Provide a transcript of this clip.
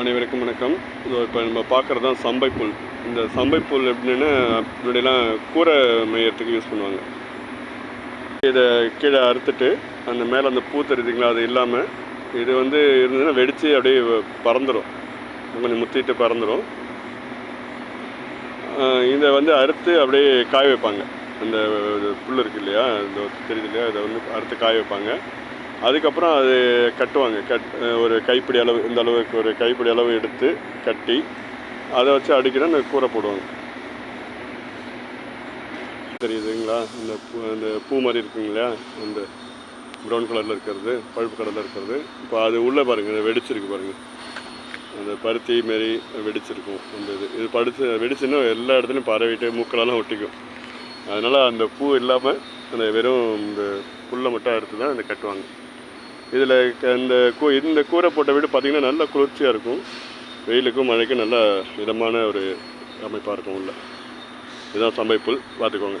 அனைவருக்கும் வணக்கம். இப்போ நம்ம பார்க்குறது தான் சம்பைப்புல் இந்த சம்பைப்புல் எப்படின்னா முன்னாடியெல்லாம் கூரை மையத்துக்கு யூஸ் பண்ணுவாங்க. இதை கீழே அறுத்துட்டு அந்த மேலே அந்த பூ தெரியுதுங்களா அது இல்லாமல் இது வந்து இருந்ததுன்னா வெடித்து அப்படியே பறந்துடும் கொஞ்சம் முத்திட்டு பறந்துடும் இதை வந்து அறுத்து அப்படியே காய வைப்பாங்க. அந்த புல் இருக்கு இல்லையா இந்த தெரியுது இல்லையா இதை வந்து அறுத்து காய வைப்பாங்க. அதுக்கப்புறம் அது கட்டுவாங்க. கட் ஒரு கைப்பிடி அளவு இந்த அளவுக்கு ஒரு கைப்பிடி அளவு எடுத்து கட்டி அதை வச்சு அடிக்கிற கூரை போடுவாங்க. தெரியுதுங்களா? இந்த பூ அந்த பூ மாதிரி இருக்குங்க இல்லையா? அந்த ப்ரௌன் கலரில் இருக்கிறது பழுப்பு கலரில் இருக்கிறது. இப்போ அது உள்ளே பாருங்கள் வெடிச்சிருக்கு பாருங்கள் அந்த பருத்தி மாரி வெடிச்சிருக்கும் அந்த இது. இது படுத்து வெடிச்சுன்னா எல்லா இடத்துலையும் பரவிட்டு மூக்கலெல்லாம் ஒட்டிக்கும். அதனால் அந்த பூ இல்லாமல் அந்த வெறும் இந்த புல்லை மட்டும் எடுத்து தான் அந்த கட்டுவாங்க. இதில் இந்த கூ இந்த கூரை போட்ட வீடு பார்த்திங்கன்னா நல்லா குளிர்ச்சியாக இருக்கும். வெயிலுக்கும் மழைக்கும் நல்லா இதமான ஒரு அமைப்பாக இருக்கும் உள்ள. இதுதான் சமைப்பு பார்த்துக்கோங்க.